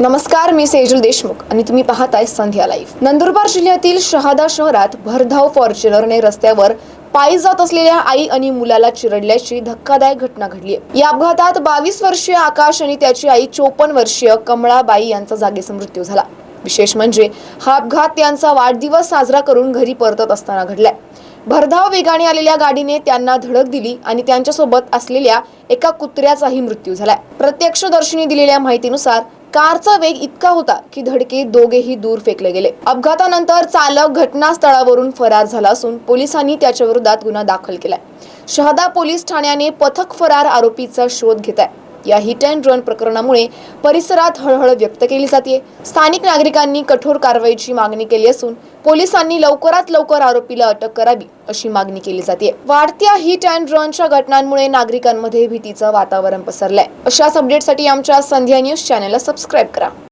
नमस्कार मी सेजल देशमुख आणि तुम्ही पाहताय संध्या लाईव्ह. नंदुरबार जिल्ह्यातील शहादा शहरात भरधाव फॉर्च्युनरने रस्त्यावर पायी जात असलेल्या आई आणि मुलाला चिरडल्याची धक्कादायक घटना घडली आहे. या अपघातात बावीस वर्षीय आकाश आणि त्याची आई चोपन्न वर्षीय कमळाबाई यांचा जागेचा मृत्यू झाला. विशेष म्हणजे हा अपघात त्यांचा वाढदिवस साजरा करून घरी परतत असताना घडलाय. भरधाव वेगाने आलेल्या गाडीने त्यांना धडक दिली आणि त्यांच्यासोबत असलेल्या एका कुत्र्याचाही मृत्यू झालाय. प्रत्यक्षदर्शींनी दिलेल्या माहितीनुसार कारचा वेग इतका होता की धडके दोघेही दूर फेकले गेले. अपघातानंतर चालक घटनास्थळावरून फरार झाला असून पोलिसांनी त्याच्या विरोधात गुन्हा दाखल केलाय. शहादा पोलीस ठाण्याने पथक फरार आरोपीचा शोध घेत आहे या हिट अँड रन प्रकरणामुळे परिसरात हळहळ व्यक्त केली जाते स्थानिक नागरिकांनी कठोर कारवाईची मागणी केली असून पोलिसांनी लवकरात लवकर आरोपीला अटक करावी अशी मागणी केली जाते. वाढत्या हिट अँड रनच्या घटनांमुळे नागरिकांमध्ये भीतीचं वातावरण पसरलंय. अशाच अपडेटसाठी आमच्या संध्या न्यूज चॅनलला सबस्क्राईब करा.